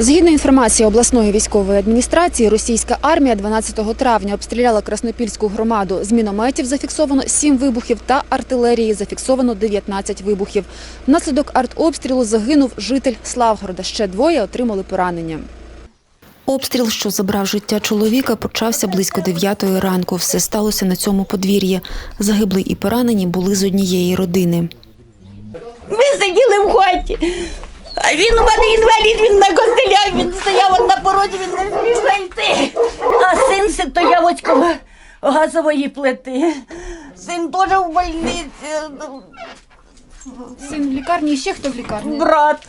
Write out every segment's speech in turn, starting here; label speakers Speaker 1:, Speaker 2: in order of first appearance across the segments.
Speaker 1: Згідно інформації обласної військової адміністрації, російська армія 12 травня обстріляла Краснопільську громаду. З мінометів зафіксовано 7 вибухів та артилерії зафіксовано 19 вибухів. Внаслідок артобстрілу загинув житель Славгорода. Ще двоє отримали поранення. Обстріл, що забрав життя чоловіка, почався близько 9 ранку. Все сталося на цьому подвір'ї. Загиблий і поранені були з однієї родини.
Speaker 2: Ми сиділи в хаті. А він у мене інвалід, він на костелях, він стояв от на порозі, він не зміг зайти. А син стояв ось коло газової плити. Син теж в больниці.
Speaker 1: Син в лікарні, ще хто в лікарні?
Speaker 2: Брат.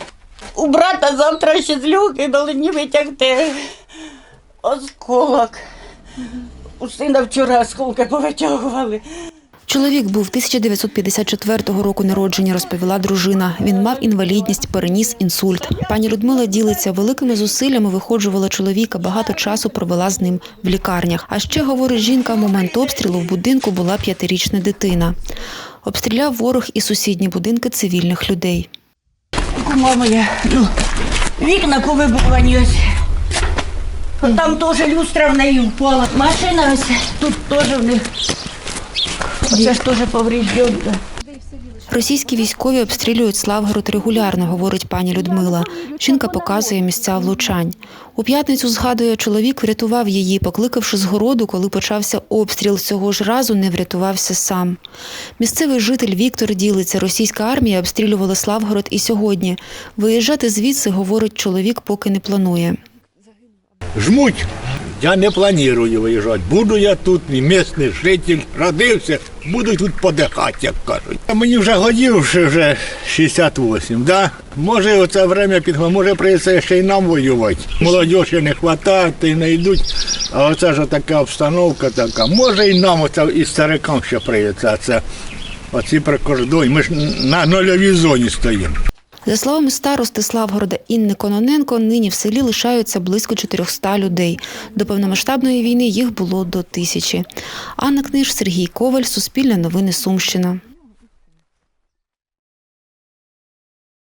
Speaker 2: У брата завтра ще з люки дали витягти. Осколок. У сина вчора осколки повитягували.
Speaker 1: Чоловік був 1954 року народження, розповіла дружина. Він мав інвалідність, переніс інсульт. Пані Людмила ділиться великими зусиллями, виходжувала чоловіка, багато часу провела з ним в лікарнях. А ще говорить жінка, в момент обстрілу в будинку була п'ятирічна дитина. Обстріляв ворог і сусідні будинки цивільних людей.
Speaker 2: Кума моя, ну, вікна повибувані ось. Там теж люстра в неї впала. Машина ось тут теж в них. Оце ж теж повреждено.
Speaker 1: Російські військові обстрілюють Славгород регулярно, говорить пані Людмила. Жінка показує місця влучань. У п'ятницю згадує, чоловік врятував її, покликавши з городу, коли почався обстріл. Цього ж разу не врятувався сам. Місцевий житель Віктор ділиться. Російська армія обстрілювала Славгород і сьогодні. Виїжджати звідси, говорить чоловік, поки не планує.
Speaker 3: жмуть. Я не планую виїжджати. Буду я тут, і місний житель, родився, буду тут подихати, як кажуть. А мені вже годів вже 68, да? Може оце время підходить, може прийде ще й нам воювати. Молодь ще не вистачає, та й не йдуть. А оце ж така обстановка така. Може і нам оце і старикам ще прийдеться. Оці прикордонні. Ми ж на нульовій зоні стоїмо.
Speaker 1: За словами старости Славгорода Інни Кононенко, нині в селі лишаються близько 400 людей. До повномасштабної війни їх було до тисячі. Анна Книж, Сергій Коваль, Суспільне новини Сумщина.